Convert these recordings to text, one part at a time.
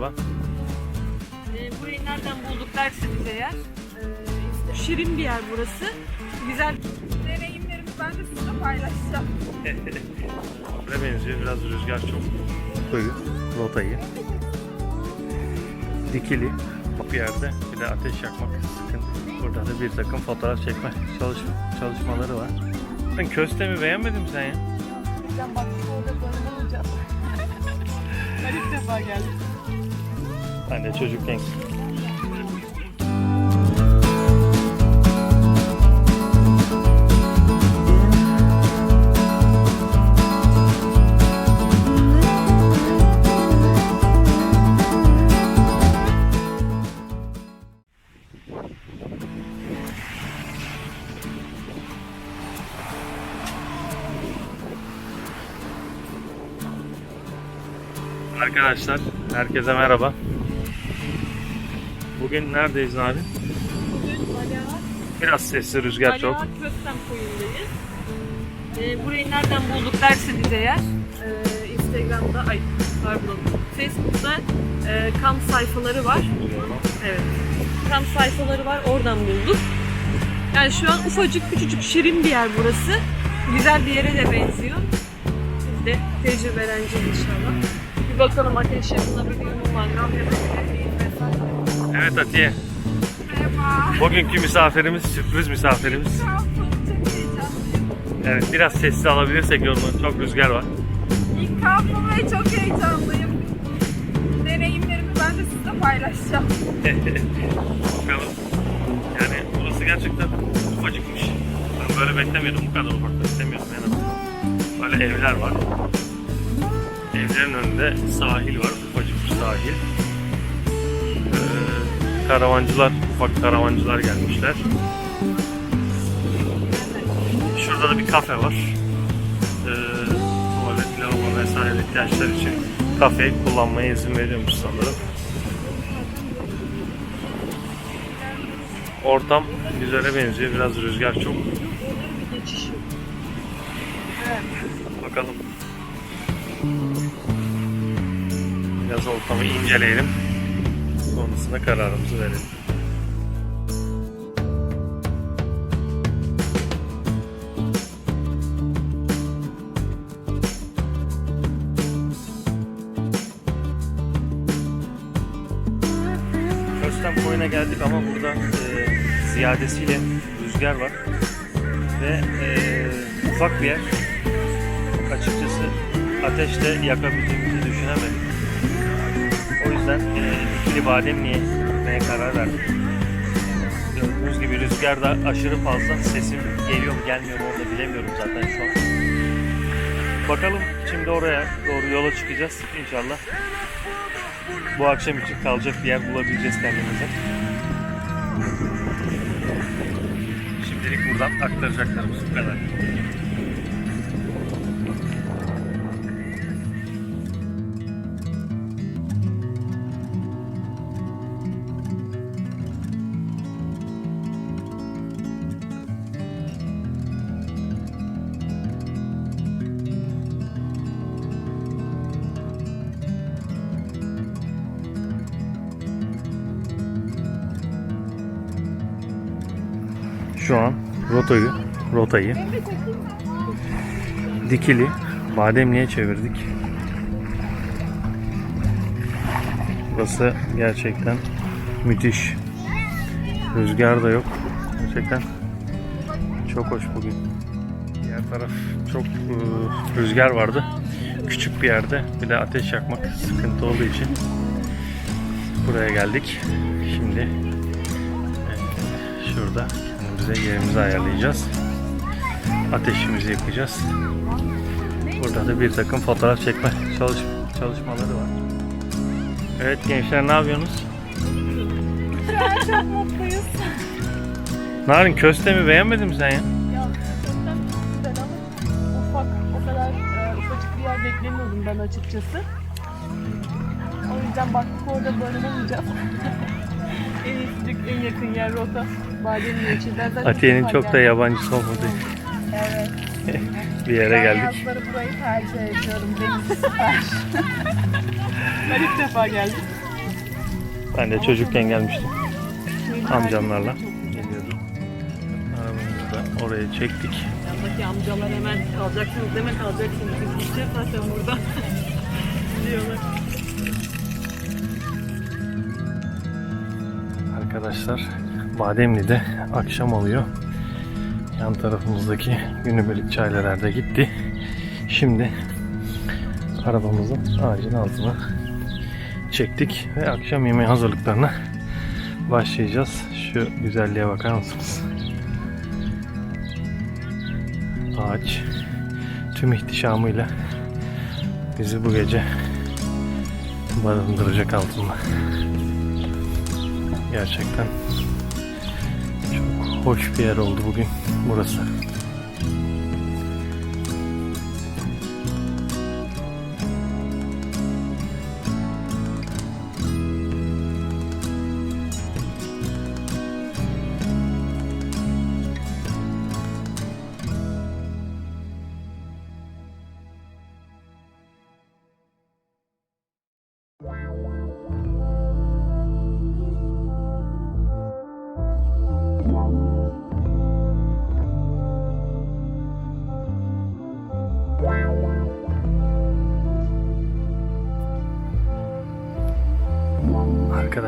merhaba. E, burayı nereden bulduk derseniz eğer. e, şirin bir yer burası. Güzel. deneyimlerimi ben de sizinle paylaşacağım. Buraya benziyor. Biraz rüzgar çok. Koyu. Rotayı. Dikili. Bir yerde bir de ateş yakmak sıkıntı. Burada da bir takım fotoğraf çekme çalış çalışmaları var. Sen köstemi beğenmedin mi sen ya? Sen bak orada barınamayacağım. ben ilk defa geldim. Ben de çocukken Arkadaşlar herkese merhaba. Bugün neredeyiz abi? Bugün Balear, Biraz sesli rüzgar çok. Balear Köstem koyundayız. E, burayı nereden bulduk derseniz eğer. e, Instagram'da, ay pardon, Facebook'ta e, kamp sayfaları var. Evet. Kamp sayfaları var. Oradan bulduk. Yani şu an ufacık küçücük şirin bir yer burası. Güzel bir yere de benziyor. Biz de tecrübeleneceğiz inşallah. Bir bakalım ateş yakılabiliyor mu, mangal yapabilir. Evet Atiye. Merhaba. Bugünkü misafirimiz, sürpriz misafirimiz. Evet biraz sesli alabilirsek yorumunu. Çok rüzgar var. İlk kampım ve çok heyecanlıyım. Deneyimlerimi ben de sizinle paylaşacağım. Bakalım. Yani burası gerçekten ufacıkmış. Ben böyle beklemiyordum. Bu kadar ufak beklemiyordum en azından. Böyle evler var. Evlerin önünde sahil var. Ufacık bir sahil. Karavancılar, ufak karavancılar gelmişler. Şurada da bir kafe var. Ee, tuvalet, lavabo vesaire ihtiyaçlar için kafeyi kullanmaya izin veriyormuş sanırım. Ortam güzele benziyor. Biraz rüzgar çok. Bakalım. Biraz ortamı inceleyelim. Sonrasında kararımızı verelim. Köstem koyuna geldik ama burada e, ziyadesiyle rüzgar var ve e, ufak bir yer. Açıkçası ateşte yakabildiğimizi düşünemedik. O yüzden e, ikili bademliğe gitmeye karar verdik. Gördüğünüz gibi rüzgar da aşırı fazla. Sesim geliyor mu gelmiyor mu onu da bilemiyorum zaten şu an. Bakalım şimdi oraya doğru yola çıkacağız inşallah. Bu akşam için kalacak bir yer bulabileceğiz kendimize. Şimdilik buradan aktaracaklarımız bu kadar. Şu an rotayı, rotayı dikili bademliğe çevirdik. Burası gerçekten müthiş. Rüzgar da yok. Gerçekten çok hoş bugün. Diğer taraf çok e, rüzgar vardı. Küçük bir yerde bir de ateş yakmak sıkıntı olduğu için buraya geldik. Şimdi e, şurada kendimize yerimizi ayarlayacağız. Ateşimizi yakacağız. Burada da bir takım fotoğraf çekme çalış çalışmaları var. Evet gençler ne yapıyorsunuz? Çok mutluyuz. Narin köstemi beğenmedin mi sen ya? Ya köftem çok güzel ama ufak, o kadar e, ufacık bir yer beklemiyordum ben açıkçası. O yüzden baktık orada barınamayacağız. en iyisi en yakın yer rota. Bademli için. Ben zaten Atiye'nin çok da yabancısı olmadı. Evet. bir yere Ben geldik. yazları burayı tercih ediyorum. Deniz süper. ben ilk defa geldim. Ben de çocukken gelmiştim. Amcamlarla geliyordum. Arabamızı da oraya çektik. Yandaki amcalar hemen kalacaksınız deme kalacaksınız. Biz gideceğiz zaten burada. diyorlar. Arkadaşlar Bademli'de akşam oluyor. Yan tarafımızdaki günübirlik çaylar da gitti. Şimdi arabamızın ağacın altına çektik ve akşam yemeği hazırlıklarına başlayacağız. Şu güzelliğe bakar mısınız? Ağaç tüm ihtişamıyla bizi bu gece barındıracak altında. Gerçekten çok hoş bir yer oldu bugün burası.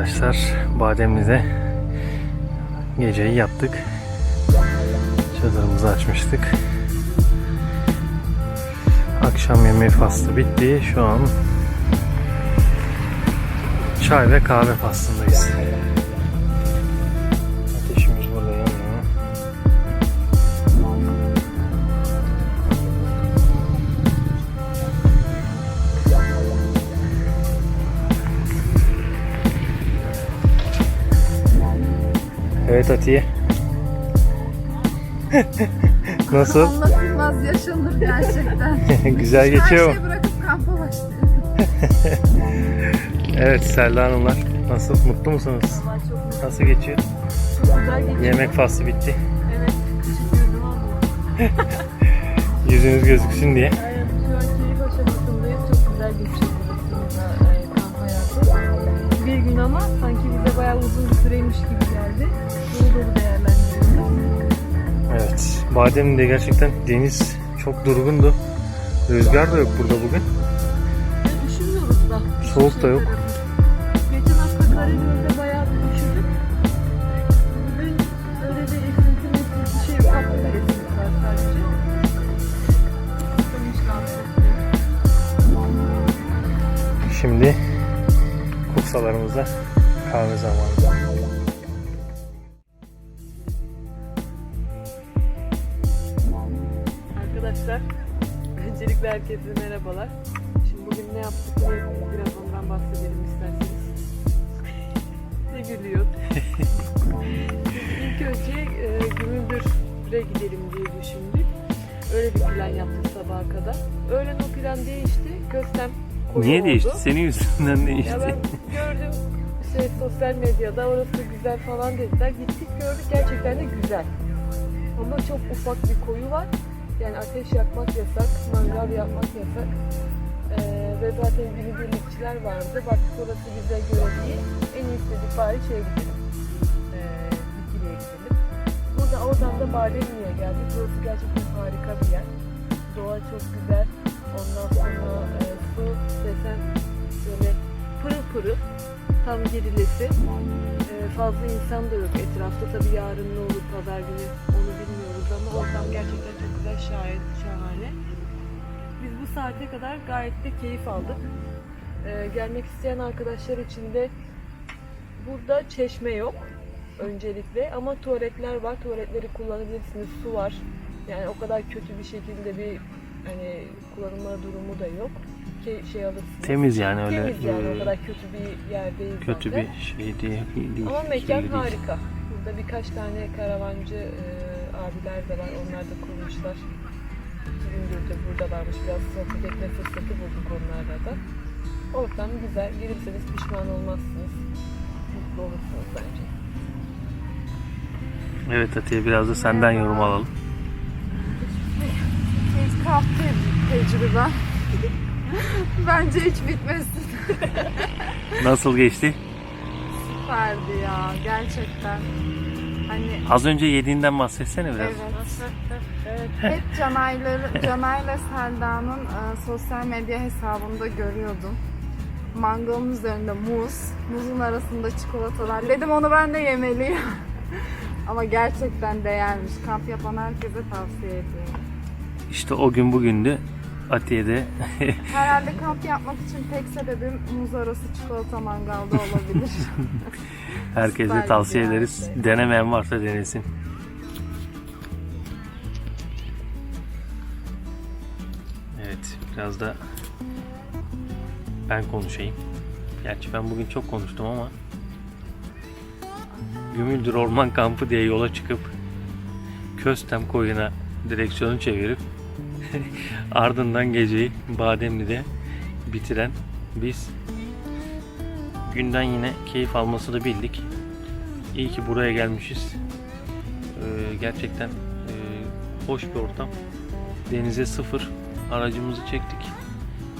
Arkadaşlar Bademli'de geceyi yattık. Çadırımızı açmıştık. Akşam yemeği faslı bitti. Şu an çay ve kahve faslındayız. Evet Atiye. Nasıl? Anlatılmaz yaşanır gerçekten. Güzel Her geçiyor mu? şeyi bırakıp kampa başladık. Evet Selda Hanımlar. Nasıl? Mutlu musunuz? Nasıl geçiyor? Çok güzel geçti. Yemek faslı bitti. Evet. Yüzünüz gözüksün diye. Evet. Bademli'de gerçekten deniz çok durgundu. Rüzgar da yok burada bugün. Ve düşünmüyoruz da. Soğuk da yok. Geçen hafta Karadeniz'de bayağı bir üşüdük. Bugün öyle bir esinti mesinti şey yok. Sadece. Şimdi kuksalarımızda kahve zamanı. Arkadaşlar, öncelikle herkese merhabalar. Şimdi bugün ne yaptık, biraz ondan bahsedelim isterseniz. ne gülüyor? İlk önce e, Gümüldür'e gidelim diye düşündük. Öyle bir plan yaptık sabaha kadar. Öğlen o plan değişti. Köstem koyu Niye oldu. değişti? Senin yüzünden değişti. Ya ben gördüm şey sosyal medyada orası güzel falan dediler. Gittik gördük gerçekten de güzel. Ama çok ufak bir koyu var. Yani ateş yakmak yasak, mangal yapmak yasak. Ee, ve zaten günübirlikçiler vardı. Baktık orası bize göre değil. En iyi istedik bari şey gidelim. Ee, gidelim. Burada oradan da Bademli'ye geldik. Burası gerçekten harika bir yer. Doğa çok güzel. Ondan sonra e, su desen böyle pırıl pırıl. Tam girilesi. E, fazla insan da yok etrafta. Tabii yarın ne olur pazar günü onu bilmiyoruz ama ortam gerçekten çok güzel, şahit, şahane. Biz bu saate kadar gayet de keyif aldık. E, gelmek isteyen arkadaşlar için de burada çeşme yok öncelikle ama tuvaletler var. Tuvaletleri kullanabilirsiniz. Su var. Yani o kadar kötü bir şekilde bir hani kullanılma durumu da yok. Ki şey alırsınız. Temiz yani öyle Temiz yani e, o kadar kötü bir yerdeyiz kötü zaten. bir şey değil. değil Ama şey mekan değil. harika. Burada birkaç tane karavancı e, abiler de var. Onlar da kurmuşlar. Gündür de burada varmış. Biraz sohbet etme fırsatı bulduk onlarla da. Ortam güzel. Gelirseniz pişman olmazsınız. Mutlu olursunuz bence. Evet Atiye biraz da senden yorum alalım. İlk kamp te- tecrübem. Bence hiç bitmesin. Nasıl geçti? süperdi ya gerçekten. Hani Az önce yediğinden bahsetsene biraz. evet. Hep Canay'ları, Canay'la Selda'nın e, sosyal medya hesabında görüyordum. Mangalın üzerinde muz, muzun arasında çikolatalar. Dedim onu ben de yemeliyim. Ama gerçekten değermiş. Kamp yapan herkese tavsiye ediyorum. İşte o gün bugündü. Atiye'de Herhalde kamp yapmak için tek sebebim muz arası çikolata mangalda olabilir. herkese tavsiye ederiz. yerdi. Denemeyen varsa denesin. Evet, biraz da ben konuşayım. Gerçi ben bugün çok konuştum ama Gümüldür Orman Kampı diye yola çıkıp Köstem koyuna direksiyonu çevirip ardından geceyi Bademli'de bitiren biz günden yine keyif almasını bildik. İyi ki buraya gelmişiz. Ee, gerçekten e, hoş bir ortam. Denize sıfır. Aracımızı çektik.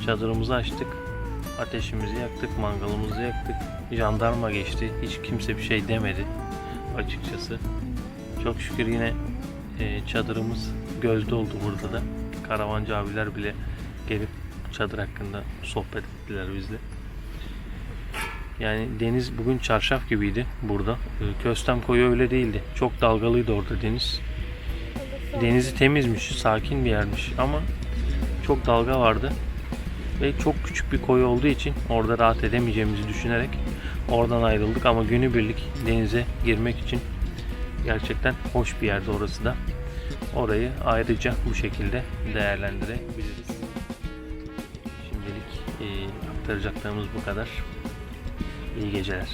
Çadırımızı açtık. Ateşimizi yaktık, mangalımızı yaktık. Jandarma geçti. Hiç kimse bir şey demedi açıkçası. Çok şükür yine e, çadırımız gözde oldu burada da. Karavancı abiler bile gelip çadır hakkında sohbet ettiler bizle. Yani deniz bugün çarşaf gibiydi burada. Ee, Köstem koyu öyle değildi. Çok dalgalıydı orada deniz. Denizi temizmiş, sakin bir yermiş ama çok dalga vardı. Ve çok küçük bir koyu olduğu için orada rahat edemeyeceğimizi düşünerek oradan ayrıldık ama günübirlik denize girmek için gerçekten hoş bir yerde orası da. Orayı ayrıca bu şekilde değerlendirebiliriz. Şimdilik e, aktaracaklarımız bu kadar. İyi geceler.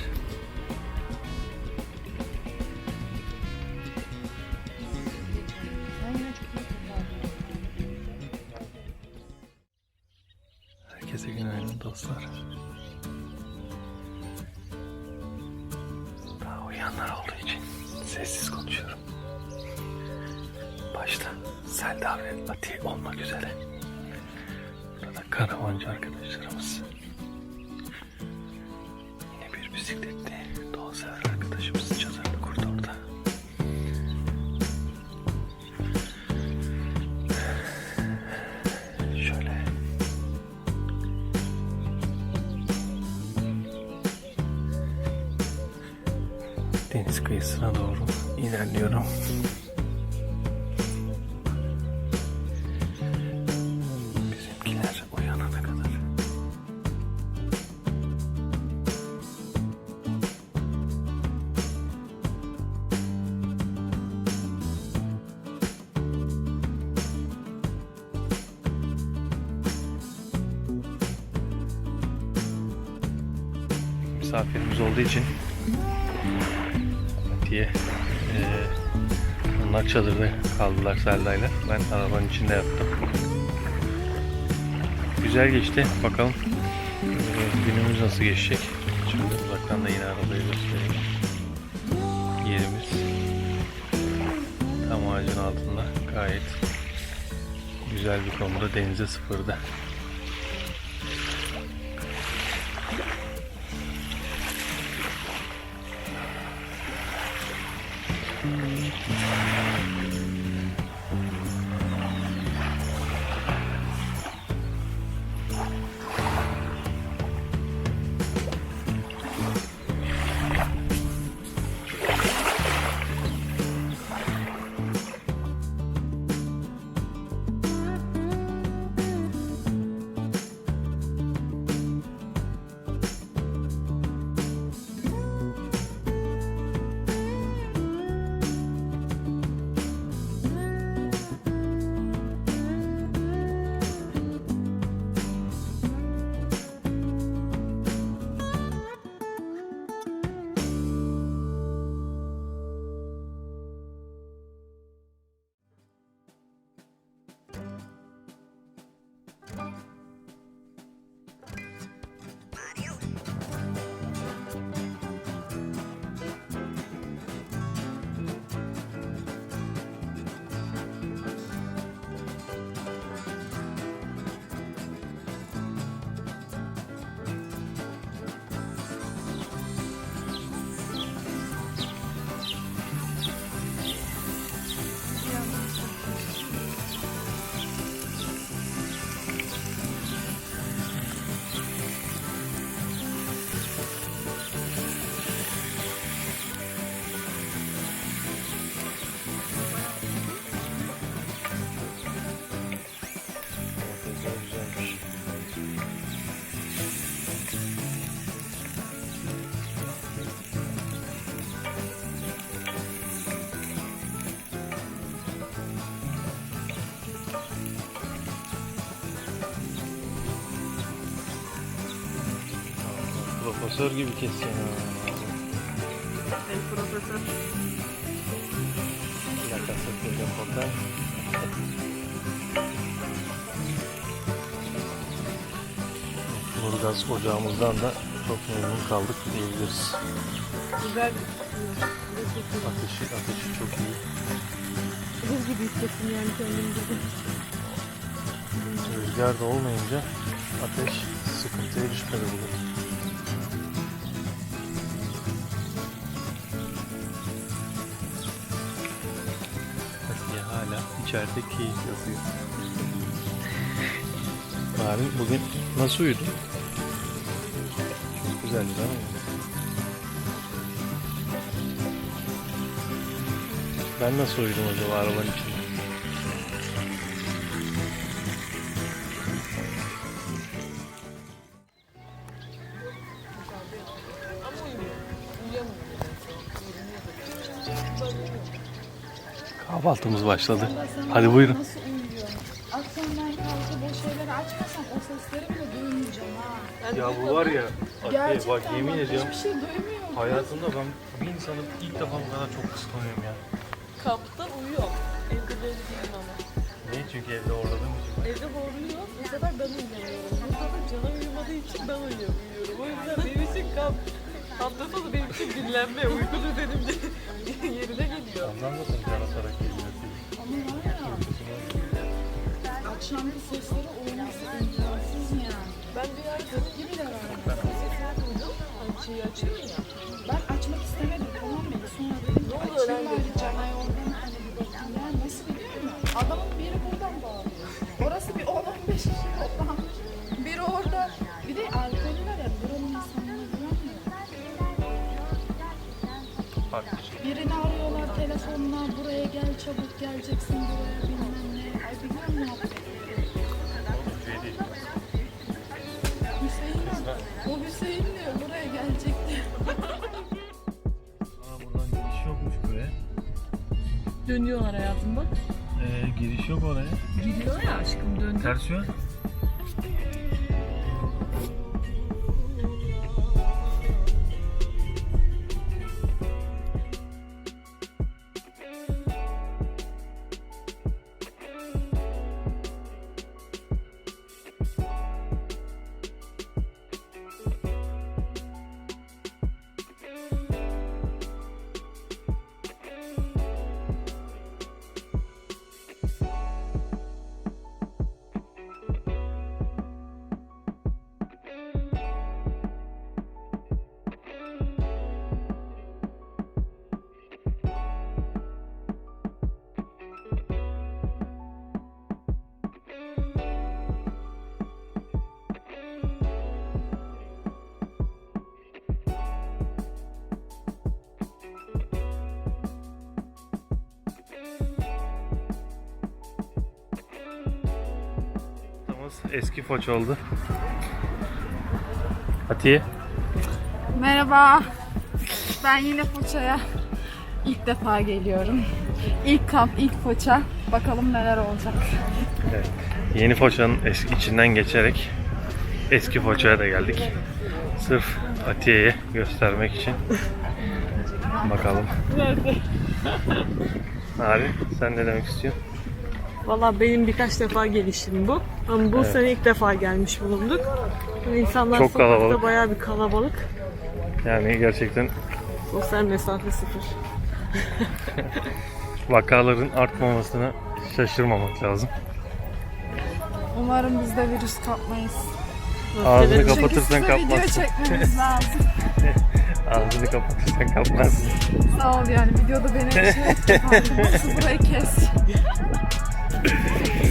Deniz kıyısına doğru ilerliyorum. Eee onlar çadırda kaldılar Selda'yla. Ben arabanın içinde yattım. Güzel geçti. Bakalım eee, günümüz nasıl geçecek. Şimdi uzaktan da yine arabayı göstereyim. Yerimiz tam ağacın altında gayet güzel bir konuda denize sıfırda. Profesör gibi kesiyor. El profesör. La casa de Hotel. Burgaz ocağımızdan da çok memnun kaldık diyebiliriz. Güzel. Ateşi, ateşi çok iyi. Buz gibi hissettim yani kendimi burada. Rüzgar da olmayınca ateş sıkıntıya düşmedi bugün. İçeride keyif yapıyor. Narin bugün nasıl uyudun? Çok güzeldi değil mi? Ben nasıl uyudum acaba arabanın içinde? Kahvaltımız başladı. Hadi buyurun. Nasıl uyuyor? Akşamdan kalkıp o şeyleri açmasam o sesleri bile duymayacağım ha. Ya bu var ya, Atiye, Gerçekten bak yemin ediyorum Hiçbir şey duymuyorum. hayatımda ben bir insanı ilk defa bu kadar çok kıskanıyorum ya. Kampta uyuyor. Evde böyle değilim ama. Niye? Çünkü evde horladığım için. Evde horluyor. Bu sefer ben uyuyamıyorum. Bu sefer Can'a uyumadığı için ben uyuyamıyorum. O yüzden benim için kamp. Hafta sonu benim için dinlenme, uyku düzenim yerine geliyor. Ondan da sen cana sarak geliyorsun. Ama var ya. Akşamki sesleri olması imkansız yani. Ben bir yer Can'ın gibi de verdim. Sesini duydum. Hani şeyi açıyor ya. Ben açmak istemedim tamam mı? Sonra dedim Ne oluyor lan açayım dedim. bari Canay oradan hani bir bakayım ya. Nasıl biliyor musun? Adamın biri buradan bağlıyor. Orası bir 10-15 kişi. Farklı şey. Birini arıyorlar telefonla buraya gel çabuk geleceksin buraya bilmem ne. Ay yapıyor. Şey değil. Hüseyin o Hüseyin diyor buraya gelecekti. Aa buradan giriş yokmuş buraya. Dönüyorlar hayatım bak. Ee, giriş yok oraya. Gidiyor ya aşkım döndü. Ters yön. Eski foç oldu. Atiye. Merhaba. Ben yine Foça'ya ilk defa geliyorum. İlk kamp, ilk Foça. Bakalım neler olacak. Evet. Yeni Foça'nın eski içinden geçerek eski Foça'ya da geldik. Sırf Atiye'ye göstermek için. Bakalım. Abi sen ne demek istiyorsun? Valla benim birkaç defa gelişim bu. Ama bu Evet. sene ilk defa gelmiş bulunduk. İnsanlar Çok sokakta kalabalık. bayağı bir kalabalık. Yani gerçekten Sosyal mesafe sıfır. vakaların artmamasına şaşırmamak lazım. Umarım biz de virüs kapmayız. Ağzını Çünkü kapatırsan Çünkü size video kapmazsın. çekmemiz lazım. Ağzını kapatırsan kapmazsın. Sağ ol yani videoda beni şey Nasıl burayı kes. Yeah.